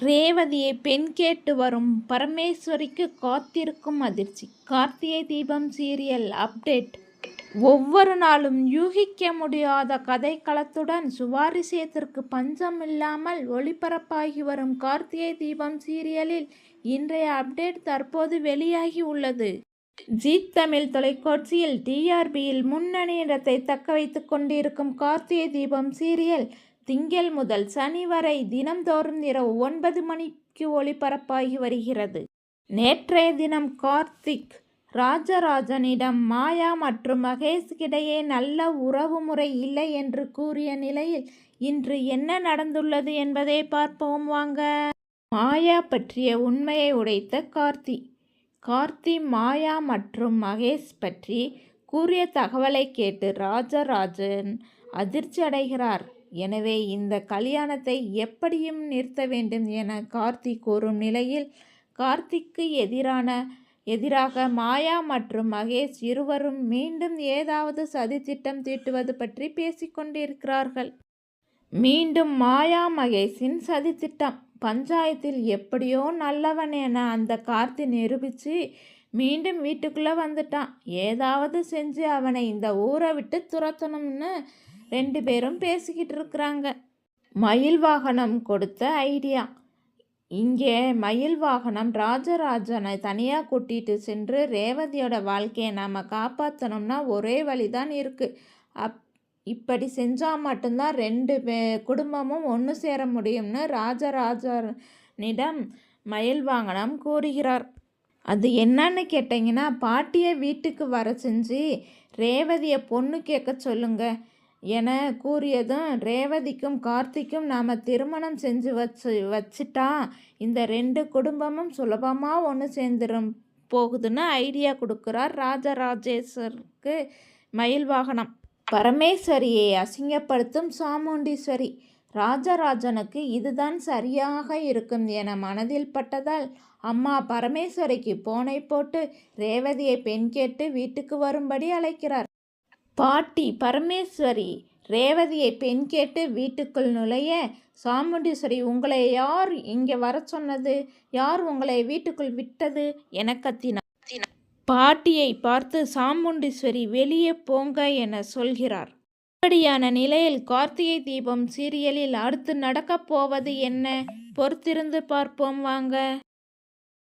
ரேவதியை பெண் கேட்டு வரும் பரமேஸ்வரிக்கு காத்திருக்கும் அதிர்ச்சி. கார்த்திகை தீபம் சீரியல் அப்டேட் ஒவ்வொரு நாளும் யூகிக்க முடியாத கதைக்களத்துடன் சுவாரஸ்யத்திற்கு பஞ்சம் இல்லாமல் ஒளிபரப்பாகி வரும் கார்த்திகை தீபம் சீரியலில் இன்றைய அப்டேட் தற்போது வெளியாகி உள்ளது. ஜீ தமிழ் தொலைக்காட்சியில் டிஆர்பியில் முன்னணி இடத்தை தக்க வைத்துக் கொண்டிருக்கும் கார்த்திகை தீபம் சீரியல் திங்கள் முதல் சனி வரை தினம்தோறும் இரவு ஒன்பது மணிக்கு ஒளிபரப்பாகி வருகிறது. நேற்றைய தினம் கார்த்திக் ராஜராஜனிடம் மாயா மற்றும் மகேஷுக்கிடையே நல்ல உறவு முறை இல்லை என்று கூறிய நிலையில் இன்று என்ன நடந்துள்ளது என்பதை பார்ப்போம் வாங்க. மாயா பற்றிய உண்மையை உடைத்த கார்த்தி. கார்த்தி மாயா மற்றும் மகேஷ் பற்றி கூறிய தகவலை கேட்டு ராஜராஜன் அதிர்ச்சி அடைகிறார் எனவே இந்த கல்யாணத்தை எப்படியும் நிறுத்த வேண்டும் என கார்த்தி கூறும் நிலையில் கார்த்திக்கு எதிரான எதிராக மாயா மற்றும் மகேஷ் இருவரும் மீண்டும் ஏதாவது சதித்திட்டம் தீட்டுவது பற்றி பேசிக்கொண்டிருக்கிறார்கள் மீண்டும் மாயா மகேஷின் சதித்திட்டம். பஞ்சாயத்தில் எப்படியோ நல்லவன் என அந்த கார்த்தி நிரூபித்து மீண்டும் வீட்டுக்குள்ளே வந்துட்டான். ஏதாவது செஞ்சு அவனை இந்த ஊரை விட்டு துரத்தணும்னு ரெண்டு பேரும் பேசிக்கிட்டு இருக்கிறாங்க மயில் வாகனம் கொடுத்த ஐடியா. இங்கே மயில் வாகனம் ராஜராஜனை தனியாக கூட்டிகிட்டு சென்று ரேவதியோட வாழ்க்கையை நாம் காப்பாற்றணும்னா ஒரே வழி தான் இருக்குது அப் இப்படி செஞ்சால் மட்டும்தான் ரெண்டு பே குடும்பமும் ஒன்று சேர முடியும்னு ராஜராஜனிடம் மயில் வாகனம் கூறுகிறார். அது என்னன்னு கேட்டிங்கன்னா பாட்டியை வீட்டுக்கு வர செஞ்சு ரேவதியை பொண்ணு கேட்க சொல்லுங்கள் என கூறியதும் ரேவதிக்கும் கார்த்திக்கும் நாம் திருமணம் செஞ்சு வச்சு வச்சுட்டா இந்த ரெண்டு குடும்பமும் சுலபமாக ஒன்று சேர்ந்துடும் போகுதுன்னு ஐடியா கொடுக்குறார் ராஜராஜேஸ்வருக்கு மயில் வாகனம். பரமேஸ்வரியை அசிங்கப்படுத்தும் சாமுண்டீஸ்வரி. ராஜராஜனுக்கு இதுதான் சரியாக இருக்கும் என மனதில் பட்டதால் அம்மா பரமேஸ்வரிக்கு போனை போட்டு ரேவதியை பெண் கேட்டு வீட்டுக்கு வரும்படி அழைக்கிறார். பாட்டி பரமேஸ்வரி ரேவதியை பெண் கேட்டு வீட்டுக்குள் நுழைய சாமுண்டீஸ்வரி உங்களை யார் இங்கே வர சொன்னது? யார் உங்களை வீட்டுக்குள் விட்டது? என கத்தினார் பாட்டியை பார்த்து சாமுண்டீஸ்வரி வெளியே போங்க என சொல்கிறார். இப்படியான நிலையில் கார்த்திகை தீபம் சீரியலில் அடுத்து நடக்கப் போவது என்ன? பொறுத்திருந்து பார்ப்போம் வாங்க.